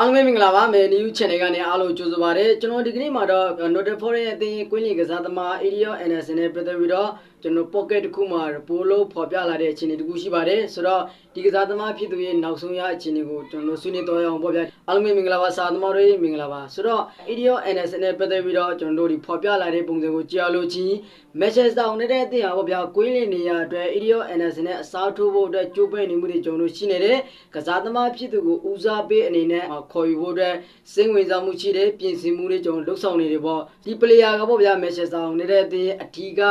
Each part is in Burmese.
အားလုံးပဲမင်္ဂလာပါမယ် new channel ကနေအားလုံးကြိုဆိုပါရစေကျွန်တော်ဒီကနေ့မှာတော့ Note for ရဲ့အသင်းကွင်းလီကစားသမား Area NS နဲ့ပတ်သက်ပြီးတော့ကျွန်တော် pocket တစ်ခုမှာပိုလို့ဖော်ပြလာတဲ့အခြေအနေတစ်ခုရှိပါတယ်ဆိုတော့ဒီကစားသမားဖြစ်သူရဲ့နောက်ဆုံးရအခြေအနေကိုကျွန်တော်ဆွေးနွေးတော့ရအောင်ပေါ့ဗျာအားလုံးပဲမင်္ဂလာပါစာသမားတွေမင်္ဂလာပါဆိုတော့ Area NS နဲ့ပတ်သက်ပြီးတော့ကျွန်တော်တို့ဒီဖော်ပြလာတဲ့ပုံစံကိုကြည့်အောင်လို့ချင်း Manchester United အသင်းဟာပေါ့ဗျာကွင်းလီနေရာအတွက် Area NS နဲ့အစားထိုးဖို့အတွက်ကြိုးပမ်းနေမှုတွေကျွန်တော်တို့ရှိနေတဲ့ကစားသမားဖြစ်သူကိုဦးစားပေးအနေနဲ့ခေါ်ယူဖို့အတွက်စိတ်ဝင်စားမှုရှိတဲ့ပြင်ဆင်မှုတွေကျွန်တော်လှုပ်ဆောင်နေတယ်ပေါ့ဒီ player ကပေါ့ဗျာ Manchester United အသင်းအထီးက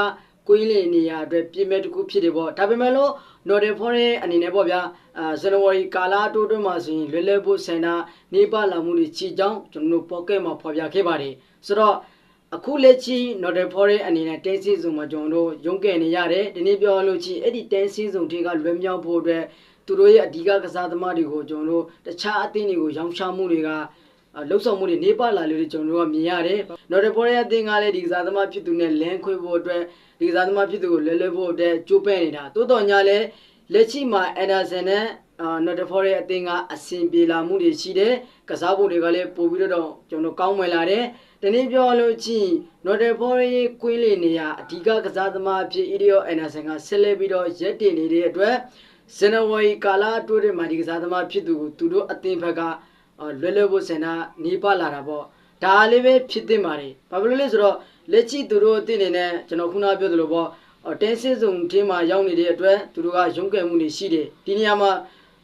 ကွင်းလီနေရာအတွက်ပြင်မဲ့တစ်ခုဖြစ်တယ်ပေါ့ဒါပေမဲ့လို့ Northern Forest အနေနဲ့ပေါ့ဗျာအာဇန်နဝါရီကာလာတိုးတွင်းမှာဆိုရင်လွယ်လွယ်ဖို့စင်တာနေပါလာမှုတွေချီကြောင်းကျွန်တော်တို့ pocket မှာဖော်ပြခဲ့ပါတယ်ဆိုတော့အခုလက်ရှိ Northern Forest အနေနဲ့10 season မှာကျွန်တော်တို့ရုံးခဲ့နေရတယ်ဒီနေ့ပြောလို့ချင်းအဲ့ဒီ10 season တွေကလွယ်မြောက်ဖို့အတွက် သူတို့ရဲ့အဓိကကစားသမားတွေကိုကျွန်တော်တို့တခြားအသင်းတွေကိုရောင်းချမှုတွေကလှုပ်ဆောင်မှုတွေနေပါလာလို့ကျွန်တော်တို့ကမြင်ရတယ်။ Northern Forest အသင်းကလည်းဒီကစားသမားဖြစ်သူနဲ့လမ်းခွဲဖို့အတွက်ဒီကစားသမားဖြစ်သူကိုလဲလဲဖို့အတွက်ကြိုးပမ်းနေတာ။တိုးတော်ညာလည်းလက်ရှိမှာ Anderson နဲ့အာ Northern Forest အသင်းကအဆင်ပြေလာမှုတွေရှိတယ်။ကစားဖို့တွေကလည်းပို့ပြီးတော့ကျွန်တော်ကောင်းဝင်လာတယ်။ဒီနေ့ပြောလို့ချင်း Northern Forest ကွင်းလေနေရအဓိကကစားသမားအဖြစ် Idio Anderson ကဆက်လက်ပြီးတော့ရက်တင်နေတဲ့အတွက် ဇန်နဝါရီကာလအတွင်းမှာဒီကစားသမားဖြစ်သူကိုသူတို့အသင်းဘက်ကလွယ်လွယ်ဖို့စင်တာနေပါလာတာပေါ့ဒါလေးပဲဖြစ်တင်ပါတယ်ဘာဖြစ်လို့လဲဆိုတော့လက်ရှိသူတို့အသင်းနေနဲ့ကျွန်တော်ခုနပြောသလိုပေါ့တင်းစစ်စုံတင်းမှာရောက်နေတဲ့အတွက်သူတို့ကရုံးကဲမှုတွေရှိတယ်ဒီနေရာမှာ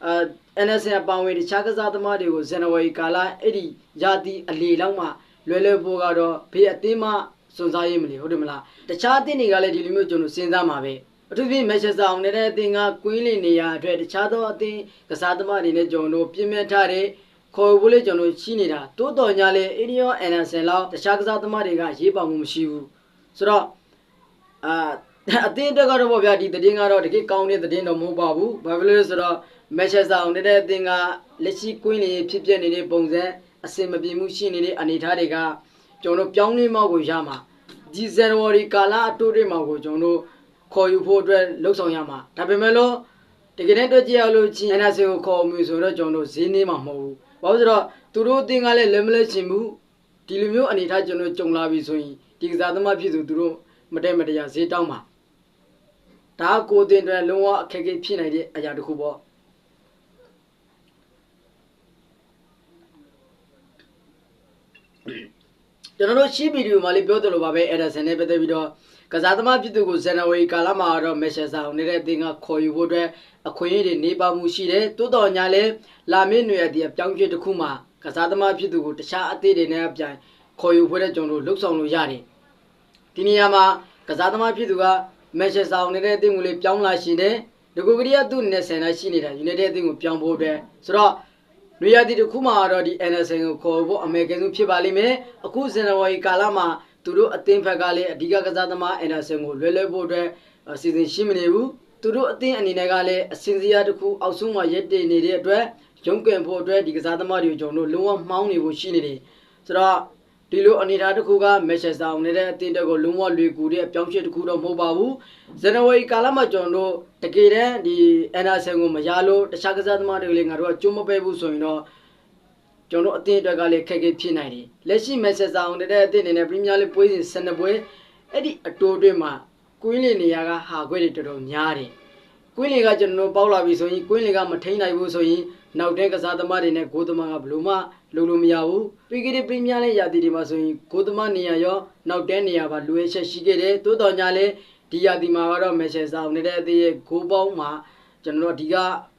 အာ NSN အပောင်ဝင်တခြားကစားသမားတွေကိုဇန်နဝါရီကာလအဲ့ဒီရာသီအလေလောက်မှာလွယ်လွယ်ဖို့ကတော့ဘေးအသင်းမှစွန့်စားရေးမလို့ဟုတ်တယ်မလားတခြားအသင်းတွေကလည်းဒီလိုမျိုးကျွန်တော်စဉ်းစားမှာပဲ အထူးဖြင့်မက်ချက်စာအောင်နေတဲ့အသင်းကကွင်းလင်နေရာအတွက်တခြားသောအသင်းကစားသမားတွေနဲ့ကျွန်တော်တို့ပြင်မဲ့ထားတဲ့ခေါ်ဖို့လေကျွန်တော်ရှိနေတာတိုးတော်ညာလေအေဒီယိုအန်နဆန်လောက်တခြားကစားသမားတွေကရေးပါမှုမရှိဘူးဆိုတော့အာအသင်းတက်ကတော့ဗောဗျာဒီသတင်းကတော့တကယ်ကောင်းတဲ့သတင်းတော့မဟုတ်ပါဘူးဘာဖြစ်လို့လဲဆိုတော့မက်ချက်စာအောင်နေတဲ့အသင်းကလက်ရှိကွင်းလင်ဖြစ်ပြနေတဲ့ပုံစံအစင်မပြေမှုရှိနေတဲ့အနေအထားတွေကကျွန်တော်တို့ပြောင်းလဲမောက်ကိုရမှာဒီဇန်နဝါရီကာလအတိုးတွေမှာကိုကျွန်တော်တို့ ခေါ်ယူဖို့အတွက်လှုပ်ဆောင်ရမှာဒါပေမဲ့လို့တကယ်တမ်းတွေ့ကြရလို့ချင်း NS ကိုခေါ်မှုဆိုတော့ကျွန်တော်တို့ဈေးနေမှာမဟုတ်ဘူးဘာလို့ဆိုတော့သူတို့အတင်းကလည်းလက်မလက်ချင်ဘူးဒီလိုမျိုးအနေထားကျွန်တော်ကြုံလာပြီဆိုရင်ဒီကစားသမားဖြစ်သူသူတို့မတဲမတရားဈေးတောင်းမှာဒါကိုတင်တဲ့လုံးဝအခက်အခဲဖြစ်နိုင်တဲ့အရာတစ်ခုပေါ့ ကျွန်တော်တို့ရှင်းဗီဒီယိုမှာလေးပြောသလိုပါပဲအဲ့ဒါဆန်နဲ့ပတ်သက်ပြီးတော့ကစားသမားပြည်သူကိုဇန်နဝါရီကာလမှာတော့မက်ရှယ်ဆာကိုနေတဲ့အသင်းကခေါ်ယူဖို့အတွက်အခွင့်အရေးတွေနေပါမှုရှိတယ်တိုးတော်ညာလဲလာမင်းနွေရတဲ့အပြောင်းကျတစ်ခုမှာကစားသမားပြည်သူကိုတခြားအသင်းတွေနဲ့အပြိုင်ခေါ်ယူဖို့တဲ့ကျွန်တော်တို့လှုပ်ဆောင်လို့ရတယ်ဒီနေရာမှာကစားသမားပြည်သူကမက်ရှယ်ဆာကိုနေတဲ့အသင်းကိုလေးပြောင်းလာရှင်တယ်ဒီကိုကရီးယားသူ့နဲ့ဆန်လာရှိနေတာ United အသင်းကိုပြောင်းဖို့အတွက်ဆိုတော့ နွေရာသီတစ်ခုမှာတော့ဒီ NSN ကိုခေါ်ဖို့အမေရိကန်ဆုံးဖြစ်ပါလိမ့်မယ်အခုဇန်နဝါရီကာလမှာသူတို့အသင်းဘက်ကလည်းအဓိကကစားသမား NSN ကိုလွယ်လွယ်ဖို့အတွက်စီစဉ်ရှိမနေဘူးသူတို့အသင်းအနေနဲ့ကလည်းအစင်စရာတစ်ခုအောက်ဆုံးမှာရက်တည်နေတဲ့အတွက်ရုံးကန်ဖို့အတွက်ဒီကစားသမားတွေကိုကျွန်တော်တို့လုံးဝမှောင်းနေဖို့ရှိနေတယ်ဆိုတော့ ဒီလိုအနေအထားတစ်ခုကမက်ချက်ဆောင်နေတဲ့အသင်းတက်ကိုလုံးဝလွေကူတဲ့အပြောင်းအလဲတစ်ခုတော့မဟုတ်ပါဘူးဇန်နဝါရီကာလမှာကျွန်တော်တို့တကယ်တမ်းဒီအန်ဒါဆန်ကိုမရလို့တခြားကစားသမားတွေလည်းငါတို့ကကြုံမပဲဘူးဆိုရင်တော့ကျွန်တော်အသင်းအတွက်ကလည်းခက်ခဲဖြစ်နိုင်တယ်လက်ရှိမက်ဆက်ဆောင်တဲ့အသင်းအနေနဲ့ပရီးမီးယားလိပွဲစဉ်12ပွဲအဲ့ဒီအတိုးတွေမှာကွင်းလင်နေရာကဟာခွဲတွေတော်တော်များတယ်ကွင်းလင်ကကျွန်တော်ပေါက်လာပြီဆိုရင်ကွင်းလင်ကမထိန်နိုင်ဘူးဆိုရင် နောက်တဲ့ကစားသမားတွေနဲ့ဂိုးသမားကဘလို့မှလုံလို့မရဘူးပြီးကြတဲ့ပရီးမီးယားလိရာသီတွေမှာဆိုရင်ဂိုးသမားနေရာရောနောက်တဲ့နေရာပါလူရဲချက်ရှိခဲ့တယ်တိုးတော်ညာလဲဒီရာသီမှာကတော့မက်ဆက်ဆောင်နေတဲ့အသင်းရဲ့ဂိုးပေါင်းမှာကျွန်တော်တို့ဒီက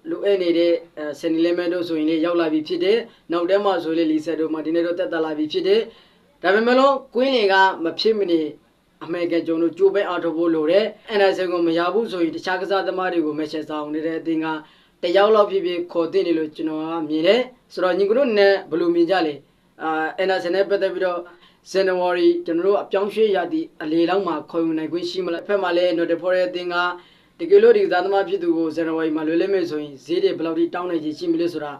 လိုအပ်နေတဲ့ဆယ်နီလီမန်တို့ဆိုရင်လေရောက်လာပြီဖြစ်တယ်နောက်တဲမှာဆိုလေလီဆက်တို့မာတင်နေတို့တက်တက်လာပြီဖြစ်တယ်ဒါပေမဲ့လို့ကွင်းလင်ကမဖြစ်မနေအမေရိကန်ကျွန်တော်ကြိုးပဲအားထုတ်ဖို့လိုတယ်အန်ဒါဆန်ကိုမရဘူးဆိုရင်တခြားကစားသမားတွေကိုမက်ဆက်ဆောင်နေတဲ့အသင်းက တယောက်လောက်ဖြစ်ဖြစ်ခေါ်တင်နေလို့ကျွန်တော်ကမြင်တယ်ဆိုတော့ညီကတို့နဲ့ဘယ်လိုမြင်ကြလဲအာအန်ဒါဆန်နဲ့ပတ်သက်ပြီးတော့ဇန်နဝါရီကျွန်တော်တို့အပြောင်းရွှေ့ရသည့်အလေလောက်မှာခေါ်ယူနိုင်ခွင့်ရှိမလားအဖက်မှာလည်း note for ရဲ့အသင်းကတကယ်လို့ဒီကစားသမားဖြစ်သူကိုဇန်နဝါရီမှာလွယ်လွယ်မဲ့ဆိုရင်ဈေးတွေဘယ်လောက်ထိတောင်းနိုင်ချင်ရှိမလဲဆိုတာ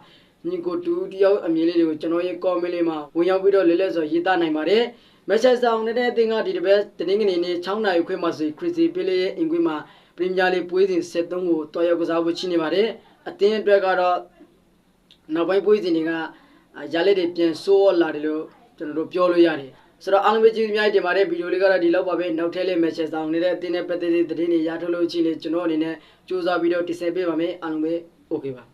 ညီကိုတူတယောက်အမြင်လေးတွေကိုကျွန်တော်ရဲ့ comment လေးမှာဝင်ရောက်ပြီးတော့လဲလဲဆိုရေးသားနိုင်ပါတယ်မက်ဆက်ဆောင်နဲ့တဲ့အသင်းကဒီတစ်ပတ်တနင်္ဂနွေနေ့6နိုင်ခွင့်မှာဆိုခရစ်စီပီလေးရဲ့အင်ကွင်းမှာပရီးမီးယားလိပွဲစဉ်73ကိုတော်ရောက်ကစားဖို့ရှိနေပါတယ် အသင်းအတွက်ကတော့နောက်ပိုင်းပွဲစဉ်တွေကအာရလက်တွေပြန်ဆိုးလာတယ်လို့ကျွန်တော်တို့ပြောလို့ရတယ်ဆိုတော့အားလုံးပဲကျေးဇူးအများကြီးတင်ပါတယ်ဗီဒီယိုလေးကတော့ဒီလောက်ပါပဲနောက်ထပ်လေး message ဆောင်နေတဲ့အတင်းနဲ့ပတ်သက်တဲ့သတင်းတွေရထုတ်လို့ချင်းလေကျွန်တော်အနေနဲ့စူးစမ်းပြီးတော့တင်ဆက်ပေးပါမယ်အားလုံးပဲ okay ပါ